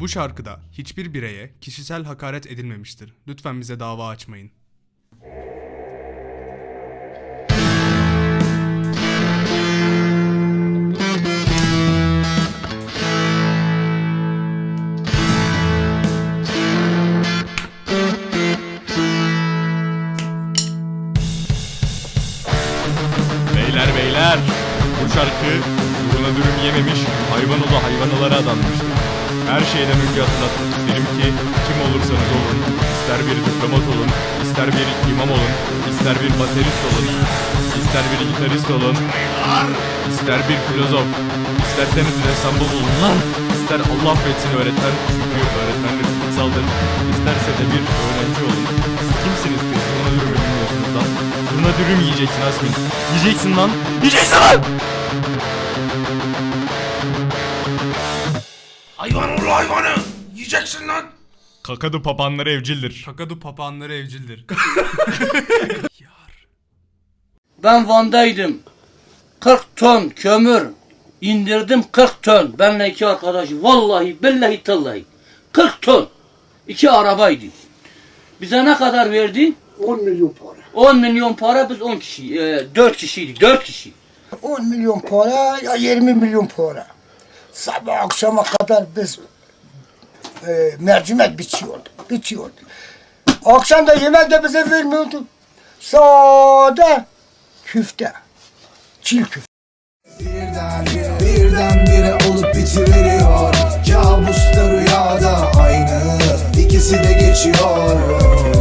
Bu şarkıda hiçbir bireye kişisel hakaret edilmemiştir. Lütfen bize dava açmayın. Beyler beyler, bu şarkı uğruna dürüm yememiş hayvan ola hayvanalara adanmıştır. Her şeyden önce hatırlatmak isterim ki kim olursanız olun, ister bir diplomat olun, ister bir imam olun, ister bir baterist olun, ister bir gitarist olun, ister bir filozof, isterseniz ressambul olun lan, ister Allah affetsin öğretmen, çünkü öğretmenlik kutsaldır, isterse de bir öğrenci olun. Kimsiniz ki buna dürümü bilmiyorsunuz lan? Buna dürüm yiyeceksin Asmin. Yiyeceksin lan. Yiyeceksin lan. Hayvan oğlu hayvanı. Yiyeceksin lan. Kakadu papağanları evcildir. Kakadu papağanları evcildir. Ben Van'daydım. 40 ton kömür indirdim 40 ton. Benle iki arkadaşı. Vallahi billahi tallahi. 40 ton. İki arabaydı. Bize ne kadar verdi? 10 milyon para. 10 milyon para biz 10 kişi, e, 4 kişiydik. 4 kişi. 10 milyon para ya 20 milyon para. Sabah akşama kadar biz e, mercimek biçiyorduk. Biçiyorduk. Akşam da yemek de bize vermiyordu. Sade küfte. Çil küfte. Birden birdenbire olup bitiveriyor Kabusla rüyada aynı ikisi de geçiyor